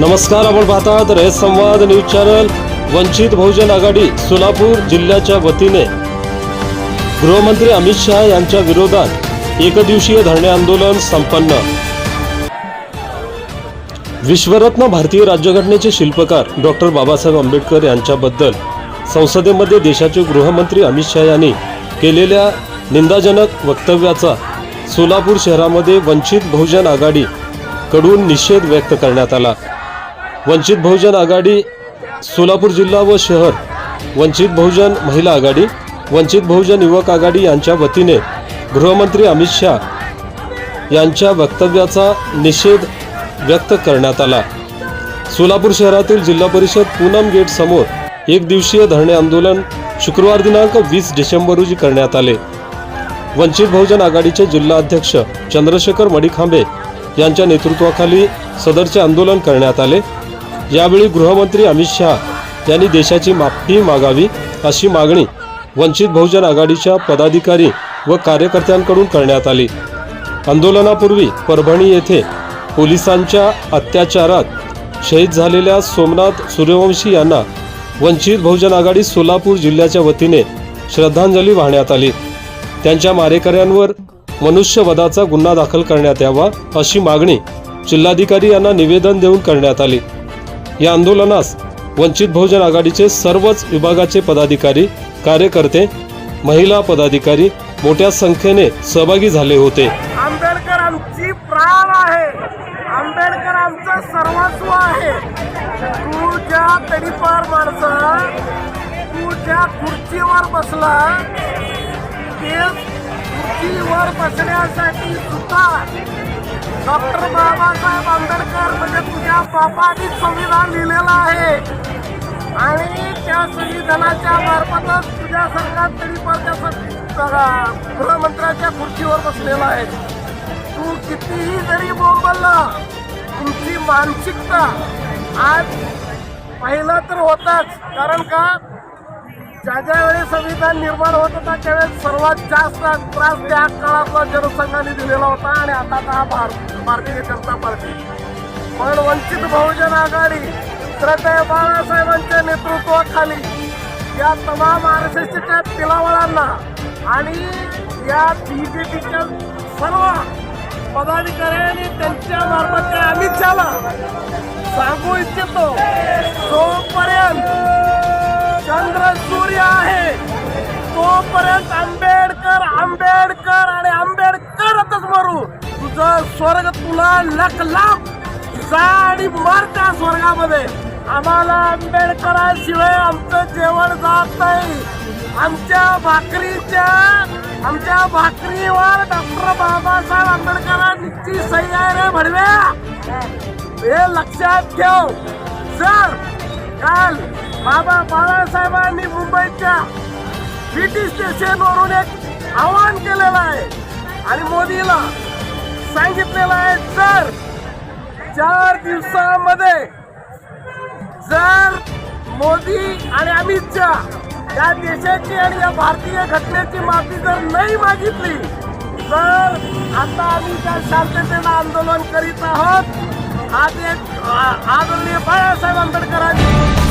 नमस्कार आपण पाहतात रयत संवाद न्यूज चॅनल वंचित बहुजन आघाडी सोलापूर जिल्ह्याच्या वतीने. गृहमंत्री अमित शहा यांच्या विरोधात एकदिवसीय धरणे आंदोलन संपन्न. विश्वरत्न भारतीय राज्यघटनेचे शिल्पकार डॉक्टर बाबासाहेब आंबेडकर यांच्याबद्दल संसदेमध्ये देशाचे गृहमंत्री अमित शहा यांनी केलेल्या निंदाजनक वक्तव्याचा सोलापूर शहरामध्ये वंचित बहुजन आघाडी कडून निषेध व्यक्त करण्यात आला. वंचित बहुजन आघाडी सोलापूर जिल्हा व शहर वंचित बहुजन महिला आघाडी वंचित बहुजन युवक आघाडी यांच्या वतीने गृहमंत्री अमित शहा यांच्या वक्तव्याचा निषेध व्यक्त करण्यात आला. सोलापूर शहरातील जिल्हा परिषद पूनम गेट समोर एक दिवसीय धरणे आंदोलन शुक्रवार दिनांक वीस डिसेंबर रोजी करण्यात आले. वंचित बहुजन आघाडीचे जिल्हा अध्यक्ष चंद्रशेखर मडिखांबे यांच्या नेतृत्वाखाली सदरचे आंदोलन करण्यात आले. यावेळी गृहमंत्री अमित शहा यांनी देशाची माफी मागावी अशी मागणी वंचित बहुजन आघाडीच्या पदाधिकारी व कार्यकर्त्यांकडून करण्यात आली. आंदोलनापूर्वी परभणी येथे पोलिसांच्या अत्याचारात शहीद झालेल्या सोमनाथ सूर्यवंशी यांना वंचित बहुजन आघाडी सोलापूर जिल्ह्याच्या वतीने श्रद्धांजली वाहण्यात आली. त्यांच्या मारेकऱ्यांवर मनुष्यवधाचा गुन्हा दाखल करण्यात यावा अशी मागणी जिल्हाधिकारी यांना निवेदन देऊन करण्यात आली. या आंदोलनास वंचित बहुजन आघाडीचे सर्वच विभागाचे पदाधिकारी कार्यकर्ते महिला पदाधिकारी मोठ्या संख्येने सहभागी झाले होते. आंबेडकर आमची प्राण आहे. आंबेडकर आमचं सर्वस्व आहे. तू ज्या तडीपार माणसा तू ज्या खुर्चीवर बसला ते खुर्चीवर बसण्यासाठी सुद्धा डॉक्टर बाबासाहेब आंबेडकर म्हणजे तुझ्या बापाने संविधान लिहिलेलं आहे. आणि त्या संविधानाच्या मार्फतच तुझ्या सरकार तरी गृहमंत्र्याच्या खुर्चीवर बसलेला आहे. तू कितीही जरी बोंबलला तुमची मानसिकता आज पाहिलं तर होताच. कारण का? ज्या ज्या वेळी संविधान निर्माण होत होता त्यावेळेस सर्वात जास्त त्रास त्या काळातला जनसंघाने दिलेला होता आणि आता हा भार भारतीय जनता पार्टी. पण वंचित बहुजन आघाडी श्रद्धेय बाळासाहेबांच्या नेतृत्वाखाली या तमाम आर एस एसच्या पिलावळांना आणि या बी जे पीच्या सर्व पदाधिकाऱ्यांनी त्यांच्या मार्फत अमित शहाला सांगू इच्छितो. जो जोपर्यंत आंबेडकर आंबेडकर आणि आंबेडकरच मरू तुझं स्वर्ग तुला लख जा आणि मर त्या स्वर्गामध्ये. आम्हाला आंबेडकराशिवाय आमचं जेवण जात नाही. आमच्या भाकरीच्या आमच्या भाकरीवर डॉक्टर बाबासाहेब आंबेडकरांची सही आहे रे भडव्या. हे लक्षात ठेव. सर काल बाबा बाळासाहेबांनी मुंबईच्या सिटी स्टेशनवरून एक आवाहन केलेलं आहे. आणि मोदीला सांगितलेलं आहे जर चार दिवसामध्ये जर मोदी आणि अमित शहा या देशाची आणि या भारतीय घटनेची माफी जर नाही मागितली तर आता आम्ही त्या शांततेनं आंदोलन करीत आहोत. आज एक आदरणीय बाळासाहेब आंबेडकरांनी